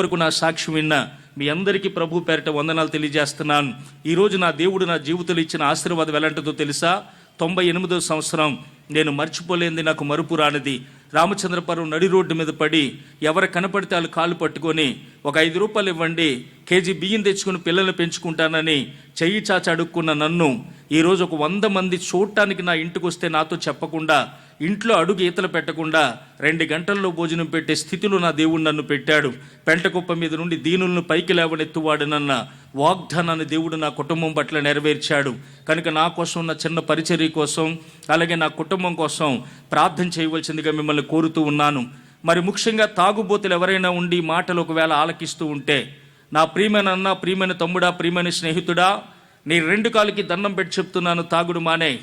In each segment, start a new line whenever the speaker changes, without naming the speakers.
వరకు నా సాక్ష్యం విన్న మీ అందరికీ ప్రభు పేరిట వందనాలు తెలియజేస్తున్నాను. ఈరోజు నా దేవుడు నా జీవితంలో ఇచ్చిన ఆశీర్వాదం ఎలాంటిదో తెలుసా? తొంభై ఎనిమిదో సంవత్సరం. నేను మర్చిపోలేనిది నాకు మరుపు రానిది. రామచంద్రపురం నడి రోడ్డు మీద పడి ఎవరు కనపడితే వాళ్ళు కాళ్ళు పట్టుకొని ఒక ఐదు రూపాయలు ఇవ్వండి కేజీ బియ్యం తెచ్చుకుని పిల్లల్ని పెంచుకుంటానని చెయ్యి చాచి అడుక్కున్న నన్ను ఈరోజు ఒక వంద మంది చూడటానికి నా ఇంటికి వస్తే నాతో చెప్పకుండా ఇంట్లో అడుగు ఈతలు పెట్టకుండా రెండు గంటల్లో భోజనం పెట్టే స్థితిలో నా దేవుడు నన్ను పెట్టాడు. పెంటకుప్ప మీద నుండి దీనులను పైకి లేవనెత్తువాడనన్న వాగ్దానాన్ని దేవుడు నా కుటుంబం పట్ల నెరవేర్చాడు. కనుక నా కోసం నా చిన్న పరిచర్య కోసం అలాగే నా కుటుంబం కోసం ప్రార్థన చేయవలసిందిగా మిమ్మల్ని కోరుతూ ఉన్నాను. మరి ముఖ్యంగా తాగుబోతులు ఎవరైనా ఉండి మాటలు ఒకవేళ ఆలకిస్తూ ఉంటే నా ప్రియమైన అన్న ప్రియమైన తమ్ముడా ప్రియమైన స్నేహితుడా నీ రెండు కాలికి దండం పెట్టి చెప్తున్నాను తాగుడు మానే.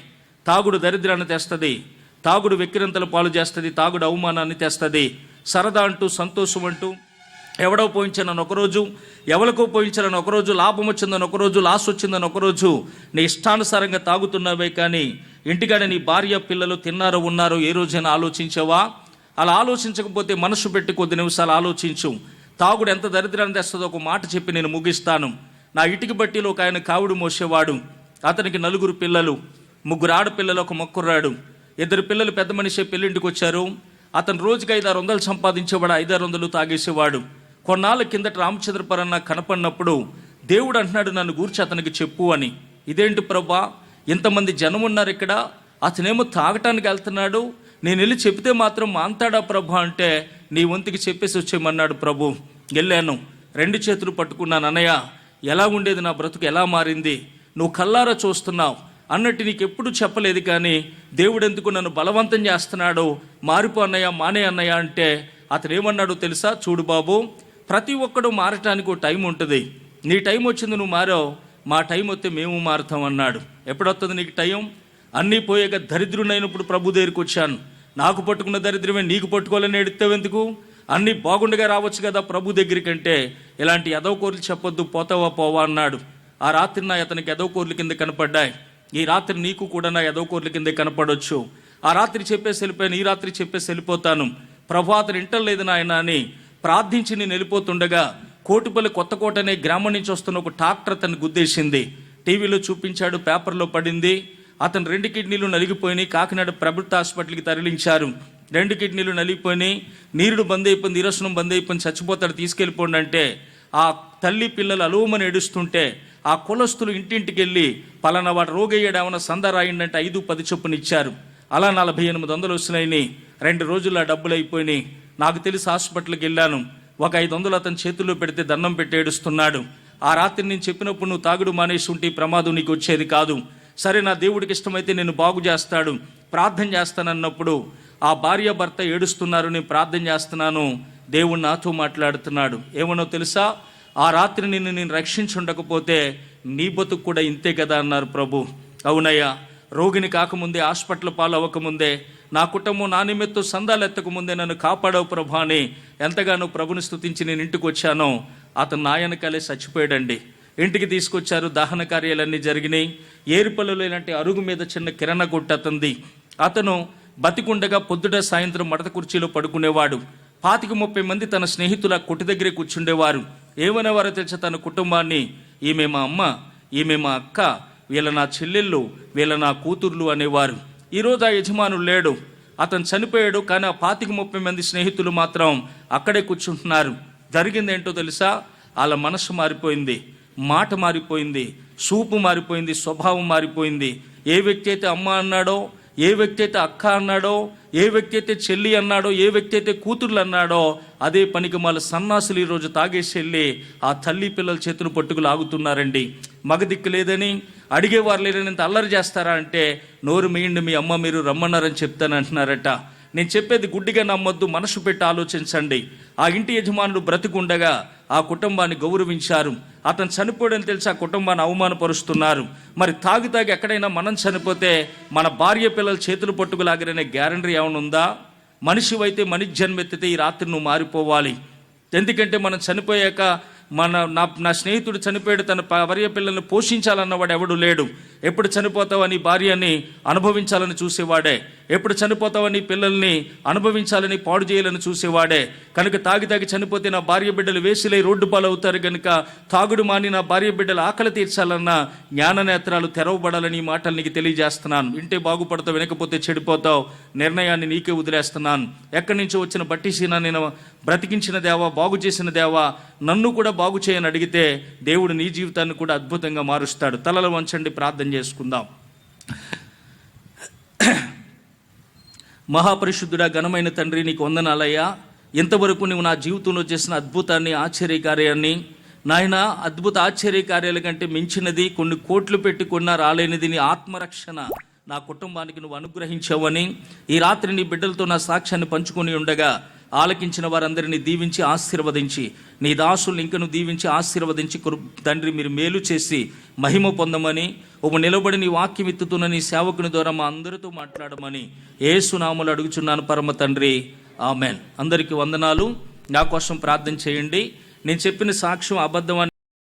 తాగుడు దరిద్రాన్ని తెస్తుంది. తాగుడు వెక్కిరంతల పాలు చేస్తుంది. తాగుడు అవమానాన్ని తెస్తుంది. సరదా అంటూ సంతోషం అంటూ ఎవడో పోయించానని ఒకరోజు ఎవరికో పోయించానని ఒకరోజు లాభం వచ్చిందని ఒకరోజు లాస్ వచ్చిందని ఒకరోజు నీ ఇష్టానుసారంగా తాగుతున్నావే కానీ ఇంటికాడ నీ భార్య పిల్లలు తిన్నారో ఉన్నారో ఏ రోజైనా ఆలోచించావా? అలా ఆలోచించకపోతే మనసు పెట్టి కొద్ది నిమిషాలు ఆలోచించు. తాగుడు ఎంత దరిద్రాన్ని తెస్తుందో ఒక మాట చెప్పి నేను ముగిస్తాను. నా ఇటుక బట్టిలో ఒక ఆయన కావుడు మోసేవాడు. అతనికి నలుగురు పిల్లలు ముగ్గురు ఆడపిల్లలు ఒక మొక్కుర్రాడు. ఇద్దరు పిల్లలు పెద్ద మనిషి పెళ్ళింటికి వచ్చారు అతను రోజుకి ఐదారు వందలు సంపాదించేవాడు ఐదారు వందలు తాగేసేవాడు. కొన్నాళ్ళ కిందట రామచంద్రపురన్న కనపడినప్పుడు దేవుడు అంటున్నాడు నన్ను గూర్చి అతనికి చెప్పు అని. ఇదేంటి ప్రభా? ఇంతమంది జనం ఉన్నారు ఇక్కడ. అతనేమో తాగటానికి వెళ్తున్నాడు. నేను వెళ్ళి చెప్తే మాత్రం మాంతాడా ప్రభా అంటే నీ వంతుకి చెప్పేసి వచ్చేయమన్నాడు ప్రభు. వెళ్ళాను. రెండు చేతులు పట్టుకున్నాను అన్నయ్య. ఎలా ఉండేది నా బ్రతుకు ఎలా మారింది? నువ్వు కల్లారా చూస్తున్నావు. అన్నట్టు నీకు ఎప్పుడు చెప్పలేదు కానీ దేవుడు ఎందుకు నన్ను బలవంతం చేస్తున్నాడు? మారిపో అన్నయ్య మానే అన్నయ్య అంటే అతను ఏమన్నాడు తెలుసా? చూడు బాబు ప్రతి ఒక్కడు మారటానికి ఒక టైం ఉంటుంది. నీ టైం వచ్చింది నువ్వు మారావు. మా టైం వస్తే మేము మారుతాం అన్నాడు. ఎప్పుడొస్తుంది నీకు టైం? అన్నీ పోయాక దరిద్రునైనప్పుడు ప్రభు దగ్గరికి వచ్చాను. నాకు పట్టుకున్న దరిద్రమే నీకు పట్టుకోవాలని ఎడుతావెందుకు అన్నీ బాగుండగా రావచ్చు కదా ప్రభు దగ్గరికి అంటే ఇలాంటి ఎదవ కోర్లు చెప్పొద్దు పోతావా పోవా అన్నాడు. ఆ రాత్రి నా అతనికి ఎదవ కింద కనపడ్డాయి. ఈ రాత్రి నీకు కూడా నా ఎదవ కింద కనపడవచ్చు ఆ రాత్రి చెప్పేసి వెళ్ళిపోయాను ఈ రాత్రి చెప్పేసి వెళ్ళిపోతాను. ప్రభు అతను ఇంటలేదు నాయన అని ప్రార్థించి నేను వెళ్ళిపోతుండగా కోటిపల్లి కొత్తకోట అనే గ్రామం నుంచి వస్తున్న ఒక ట్రాక్టర్ అతను గుద్దేసింది. టీవీలో చూపించాడు పేపర్లో పడింది. అతను రెండు కిడ్నీలు నలిగిపోయినాయి కాకినాడ ప్రభుత్వ హాస్పిటల్కి తరలించారు. రెండు కిడ్నీలు నలిగిపోయినాయి నీరుడు బంద్ అయిపోయింది నీరసనం బంద్ అయిపోయింది చచ్చిపోతాడు తీసుకెళ్ళిపోండి అంటే ఆ తల్లి పిల్లలు అలువమని ఏడుస్తుంటే ఆ కులస్తులు ఇంటింటికి వెళ్ళి పలానా వాడు రోగయ్యాడు? ఏమైనా సంద రాయిండంటే ఐదు పది చొప్పున ఇచ్చారు. అలా నలభై ఎనిమిది వందలు వస్తున్నాయి రెండు రోజుల్లో ఆ డబ్బులు అయిపోయినాయి. నాకు తెలిసి హాస్పిటల్కి వెళ్ళాను. ఒక ఐదు వందలు అతని చేతుల్లో పెడితే దండం పెట్టి ఏడుస్తున్నాడు. ఆ రాత్రి నేను చెప్పినప్పుడు నువ్వు తాగుడు మానేసి ఉంటే ప్రమాదం నీకు వచ్చేది కాదు. సరే నా దేవుడికి ఇష్టమైతే నేను బాగు చేస్తాడు. ప్రార్థన చేస్తానన్నప్పుడు ఆ భార్య భర్త ఏడుస్తున్నారు నేను ప్రార్థన చేస్తున్నాను దేవుడు నాతో మాట్లాడుతున్నాడు. ఏమనో తెలుసా? ఆ రాత్రి నిన్ను నేను రక్షించుండకపోతే నీ బతుకు కూడా ఇంతే కదా అన్నారు ప్రభు. అవునయ్యా రోగిని కాకముందే హాస్పిటల్ పాలు అవ్వకముందే నా కుటుంబం నా నిమిత్తం సందాలు ఎత్తకముందే నన్ను కాపాడవు ప్రభా అని ఎంతగానో ప్రభుని స్తుతించి నేను ఇంటికి వచ్చానో అతను నాయనకాలే చచ్చిపోయాడండి. ఇంటికి తీసుకొచ్చారు దహన కార్యాలన్నీ జరిగినాయి. ఏరుపల్లిలో ఇలాంటి అరుగు మీద చిన్న కిరణ కొట్టు అతను బతికుండగా పొద్దుట సాయంత్రం మడత కుర్చీలో పడుకునేవాడు. పాతిక ముప్పై మంది తన స్నేహితుల కొట్టు దగ్గరే కూర్చుండేవారు. ఏమనేవారో తెలుసా తన కుటుంబాన్ని? ఈమె మా అమ్మ ఈమె మా అక్క వీళ్ళ నా చెల్లెళ్ళు వీళ్ళ నా కూతుర్లు అనేవారు. ఈరోజు ఆ యజమానులు లేడు. అతను చనిపోయాడు కానీ ఆ పాతిక ముప్పై మంది స్నేహితులు మాత్రం అక్కడే కూర్చుంటున్నారు. జరిగింది ఏంటో తెలుసా? వాళ్ళ మనసు మారిపోయింది. మాట మారిపోయింది. సూపు మారిపోయింది. స్వభావం మారిపోయింది. ఏ వ్యక్తి అయితే అమ్మ అన్నాడో ఏ వ్యక్తి అయితే అక్క అన్నాడో ఏ వ్యక్తి అయితే చెల్లి అన్నాడో ఏ వ్యక్తి అయితే కూతుర్లు అన్నాడో అదే పనికి మళ్ళీ సన్నాసులు ఈరోజు తాగేసి వెళ్ళి ఆ తల్లి పిల్లల చేతులు పట్టుకు లాగుతున్నారండి. మగ దిక్కు లేదని అడిగేవారు లేదని ఇంత అల్లరి చేస్తారా అంటే నోరు మీయండి మీ అమ్మ మీరు రమ్మన్నారని చెప్తానంటున్నారట నేను చెప్పేది గుడ్డిగా నమ్మొద్దు మనసు పెట్టి ఆలోచించండి. ఆ ఇంటి యజమానుడు బ్రతికుండగా ఆ కుటుంబాన్ని గౌరవించారు. అతను చనిపోయాడని తెలిసి ఆ కుటుంబాన్ని అవమానపరుస్తున్నారు. మరి తాగి తాగి ఎక్కడైనా మనం చనిపోతే మన భార్య పిల్లల చేతులు పట్టుకులాగరనే గ్యారంటీ ఏమైనా ఉందా? మనిషి అయితే మనిషి జన్మెత్తితే ఈ రాత్రి నువ్వు మారిపోవాలి. ఎందుకంటే మనం చనిపోయాక మన నా నా స్నేహితుడు చనిపోయాడు తన భార్య పిల్లల్ని పోషించాలన్నవాడు ఎవడు లేడు. ఎప్పుడు చనిపోతావని భార్యని అనుభవించాలని చూసేవాడే ఎప్పుడు చనిపోతావని పిల్లల్ని అనుభవించాలని పాడు చేయాలని చూసేవాడే. కనుక తాగి తాగి చనిపోతే నా భార్య బిడ్డలు వేసిలై రోడ్డు పాలవుతారు కనుక తాగుడు మాని నా భార్య బిడ్డలు ఆకలి తీర్చాలన్న జ్ఞాన నేత్రాలు తెరవబడాలని ఈ మాటలు నీకు తెలియజేస్తున్నాను. వింటే బాగుపడతావు వినకపోతే చెడిపోతావు. నిర్ణయాన్ని నీకే వదిలేస్తున్నాను. ఎక్కడి నుంచి వచ్చిన బట్టిసీన నేను బ్రతికించిన దేవా బాగు చేసిన దేవా నన్ను కూడా బాగు చేయని అడిగితే దేవుడు నీ జీవితాన్ని కూడా అద్భుతంగా మారుస్తాడు. తలలు వంచండి ప్రార్థన చేసుకుందాం. మహాపరిశుద్ధుడా ఘనమైన తండ్రి నీకు వందనాలయ్యా. ఇంతవరకు నువ్వు నా జీవితంలో చేసిన అద్భుతాన్ని ఆశ్చర్యకార్యాన్ని నాయన అద్భుత ఆశ్చర్యకార్యాల కంటే మించినది కొన్ని కోట్లు పెట్టుకున్నా రాలేనిది నీ ఆత్మరక్షణ. నా కుటుంబానికి నువ్వు అనుగ్రహించావని ఈ రాత్రి నీ బిడ్డలతో నా సాక్ష్యాన్ని పంచుకొని ఉండగా ఆలకించిన వారందరినీ దీవించి ఆశీర్వదించి నీ దాసుల్ని ఇంకను దీవించి ఆశీర్వదించి తండ్రి మీరు మేలు చేసి మహిమ పొందమని ఒక నిలబడి నీ వాక్యం ఎత్తుతున్న నీ సేవకుని ద్వారా మా అందరితో మాట్లాడమని ఏసునాములు అడుగుచున్నాను పరమ తండ్రి. ఆమెన్. అందరికీ వందనాలు. నా కోసం ప్రార్థన చేయండి. నేను చెప్పిన సాక్ష్యం అబద్ధం అని